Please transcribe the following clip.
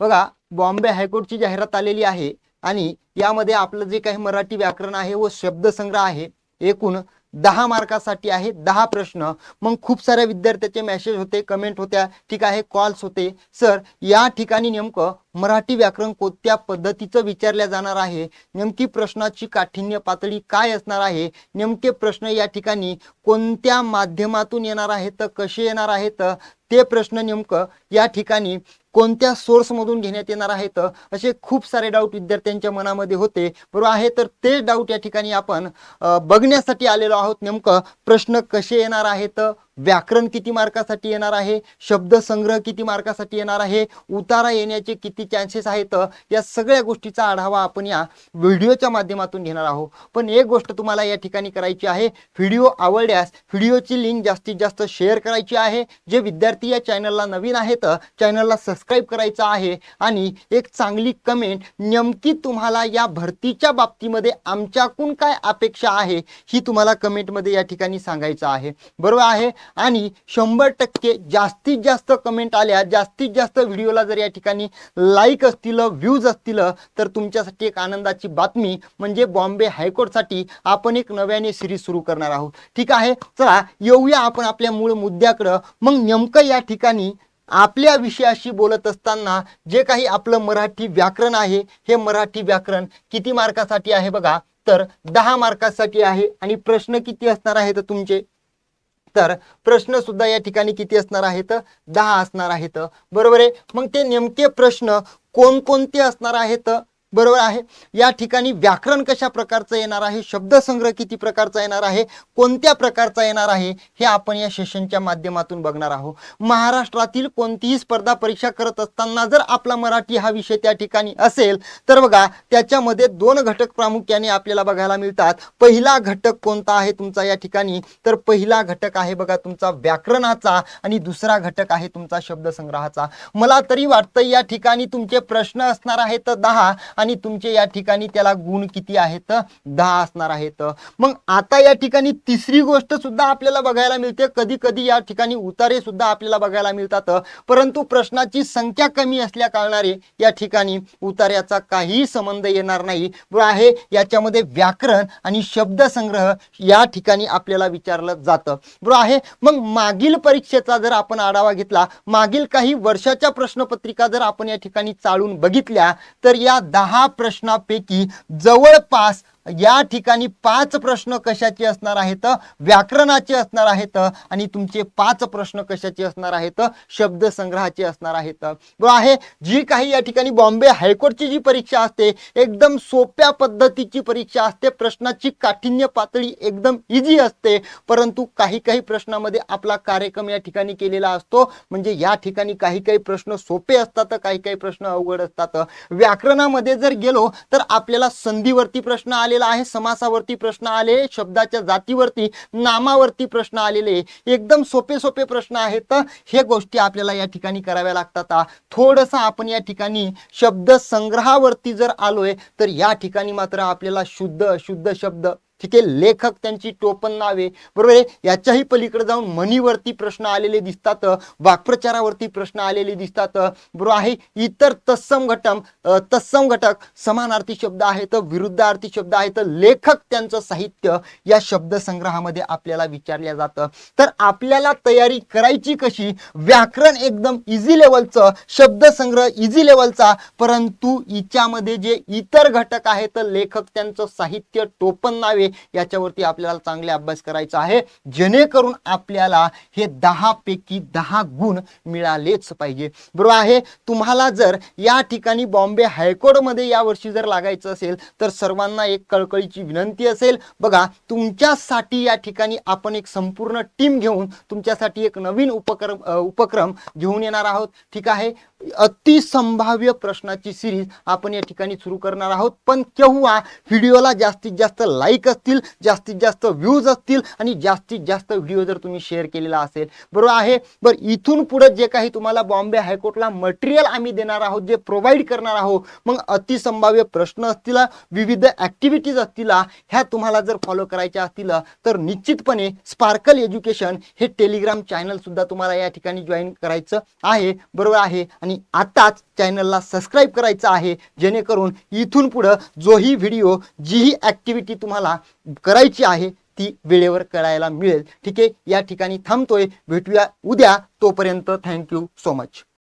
बघा बॉम्बे हायकोर्टची जाहिरात आलेली आहे आणि यामध्ये आपलं जे काही मराठी व्याकरण आहे व शब्दसंग्रह आहे एकूण दहा मार्कासाठी आहे दहा प्रश्न. मग खूप साऱ्या विद्यार्थ्याचे मेसेज होते कमेंट होत्या ठीक आहे कॉल्स होते. सर या ठिकाणी नेमकं मराठी व्याकरण कोणत्या पद्धतीचं विचारल्या जाणार आहे? नेमकी प्रश्नाची काठिण्य पातळी काय असणार आहे? नेमके प्रश्न या ठिकाणी कोणत्या माध्यमातून येणार आहेत कसे येणार आहेत? ते प्रश्न नेमकं या ठिकाणी कोणत्या सोर्समधून घेण्यात येणार आहेत असे खूप सारे डाऊट विद्यार्थ्यांच्या मनामध्ये होते. बरोबर आहे तर ते डाऊट या ठिकाणी आपण बघण्यासाठी आलेलो आहोत नेमकं प्रश्न कसे येणार आहेत व्याकरण किती मार्कासाठी येणार आहे? शब्दसंग्रह किती मार्कासाठी येणार आहे? उतारा येण्याचे किती चान्सेस आहेत? या सगळ्या गोष्टीचा आढावा आपण या व्हिडिओच्या माध्यमातून घेणार आहोत. पण एक गोष्ट तुम्हाला या ठिकाणी करायची आहे. व्हिडिओ आवडल्यास व्हिडिओची लिंक जास्तीत जास्त शेअर करायची आहे. जे विद्यार्थी या चॅनलला नवीन आहेत चॅनलला सबस्क्राईब करायचं आहे आणि एक चांगली कमेंट नेमकी तुम्हाला या भरतीच्या बाबतीमध्ये आमच्याकडून काय अपेक्षा आहे ही तुम्हाला कमेंटमध्ये या ठिकाणी सांगायचं आहे. बरोबर आहे? आणि शंभर टक्के जास्तीत जास्त कमेंट आल्या जास्तीत जास्त व्हिडिओला जर या ठिकाणी लाईक असतील व्ह्यूज असतील तर तुमच्यासाठी एक आनंदाची बातमी म्हणजे बॉम्बे हायकोर्टसाठी आपण एक नव्याने सिरीज सुरू करणार आहोत. ठीक आहे? चला येऊया आपण आपल्या मूळ मुद्द्याकडं. मग नेमकं या ठिकाणी आपल्या विषयाशी बोलत असताना जे काही आपलं मराठी व्याकरण आहे हे मराठी व्याकरण किती मार्कासाठी आहे बघा. तर दहा मार्कासाठी आहे आणि प्रश्न किती असणार आहे तर तुमचे? तर प्रश्न सुद्धा या ठिकाणी किती असणार आहेत? दहा असणार आहेत. बरोबर आहे? मग ते नेमके प्रश्न कोणकोणते असणार आहेत? बरोबर आहे. या ठिकाणी व्याकरण कशा प्रकारचं येणार आहे? शब्दसंग्रह किती प्रकारचा येणार आहे? कोणत्या प्रकारचा येणार आहे? हे आपण या सेशनच्या माध्यमातून बघणार आहोत. महाराष्ट्रातील कोणतीही स्पर्धा परीक्षा करत असताना जर आपला मराठी हा विषय त्या ठिकाणी असेल तर बघा त्याच्यामध्ये दोन घटक प्रामुख्याने आपल्याला बघायला मिळतात. पहिला घटक कोणता आहे तुमचा या ठिकाणी? तर पहिला घटक आहे बघा तुमचा व्याकरणाचा आणि दुसरा घटक आहे तुमचा शब्दसंग्रहाचा. मला तरी वाटतं या ठिकाणी तुमचे प्रश्न असणार आहेत दहा आणि तुमचे या ठिकाणी त्याला गुण किती आहेत? दहा असणार आहेत. मग आता या ठिकाणी तिसरी गोष्ट सुद्धा आपल्याला बघायला मिळते. कधी कधी या ठिकाणी उतारे सुद्धा आपल्याला बघायला मिळतात. परंतु प्रश्नाची संख्या कमी असल्या कारणाने या ठिकाणी उतार्याचा काहीही संबंध येणार नाही. आहे याच्यामध्ये व्याकरण आणि शब्दसंग्रह या ठिकाणी आपल्याला विचारलं जातं. बरोबर आहे मग मागील परीक्षेचा जर आपण आढावा घेतला मागील काही वर्षाच्या प्रश्नपत्रिका जर आपण या ठिकाणी चालून बघितल्या तर या दहा प्रश्नापैकी जवळपास या ठिकाणी पाच प्रश्न कशाचे असणार आहेत? व्याकरणाचे असणार आहेत आणि तुमचे पाच प्रश्न कशाचे असणार आहेत? शब्दसंग्रहाचे असणार आहेत. बरोबर आहे जी काही या ठिकाणी बॉम्बे हायकोर्टची जी परीक्षा असते एकदम सोप्या पद्धतीची परीक्षा असते. प्रश्नाची काठिण्य पातळी एकदम इझी असते. परंतु काही काही प्रश्नामध्ये आपला कार्यक्रम या ठिकाणी केलेला असतो. म्हणजे या ठिकाणी काही काही प्रश्न सोपे असतात काही काही प्रश्न अवघड असतात. व्याकरणामध्ये जर गेलो तर आपल्याला संधीवरती प्रश्न आले आलेला आहे. समासावरती प्रश्न आले शब्दाच्या जातीवरती नामावरती प्रश्न आलेले. एकदम सोपे सोपे प्रश्न आहेत. हे गोष्टी आपल्याला या ठिकाणी कराव्या लागतात. थोडंसं आपण या ठिकाणी शब्द संग्रहावरती जर आलोय तर या ठिकाणी मात्र आपल्याला शुद्ध शुद्ध शब्द ठीक आहे लेखक त्यांची टोपण नावे. बरोबर आहे? याच्याही पलीकडे जाऊन म्हणीवरती प्रश्न आलेले दिसतात वाक्प्रचारावरती प्रश्न आलेले दिसतात. बरोबर आहे? इतर तत्सम घटम तत्सम घटक समानार्थी शब्द आहेत विरुद्धार्थी शब्द आहेत. लेखक त्यांचं साहित्य या शब्दसंग्रहामध्ये आपल्याला विचारल्या जातं. तर आपल्याला तयारी करायची कशी? व्याकरण एकदम इझी लेवलचं शब्दसंग्रह इझी लेवलचा परंतु हिच्यामध्ये जे इतर घटक आहेत लेखक त्यांचं साहित्य टोपण नावे याच्यावरती आपल्याला चांगले अभ्यास करायचा आहे. जेणेकरून आपल्याला हे दहा पैकी दहा गुण मिळालेच पाहिजे. बरोबर आहे? तुम्हाला जर या ठिकाणी बॉम्बे हायकोर्टमध्ये यावर्षी जर लागायचं असेल तर सर्वांना एक कळकळीची विनंती असेल. बघा तुमच्यासाठी या ठिकाणी आपण एक संपूर्ण टीम घेऊन तुमच्यासाठी एक नवीन उपक्रम उपक्रम घेऊन येणार आहोत. ठीक आहे? अतिसंभाव्य प्रश्नाची सिरीज आपण या ठिकाणी सुरू करणार आहोत. पण केव्हा? व्हिडिओला जास्तीत जास्त लाईक असतील जास्तीत जास्त व्ह्यूज असतील आणि जास्तीत जास्त व्हिडिओ जर तुम्ही शेअर केलेला असेल बरोबर आहे? बरं इथून पुढे जे काही तुम्हाला बॉम्बे हायकोर्टला मटेरियल आम्ही देणार आहोत जे प्रोव्हाइड करणार आहोत मग अतिसंभाव्य प्रश्न असतील विविध ऍक्टिव्हिटीज असतील ह्या तुम्हाला जर फॉलो करायच्या असतील तर निश्चितपणे स्पार्कल एज्युकेशन हे टेलिग्राम चॅनल सुद्धा तुम्हाला या ठिकाणी जॉईन करायचं आहे बरोबर आहे? आणि आताच चॅनलला सबस्क्राईब करायचं आहे जेणेकरून इथून पुढं जोही व्हिडिओ जीही ॲक्टिव्हिटी तुम्हाला करायची आहे ती वेळेवर करायला मिळेल. ठीक? आहे या ठिकाणी थांबतोय. भेटूया उद्या तोपर्यंत. Thank you so much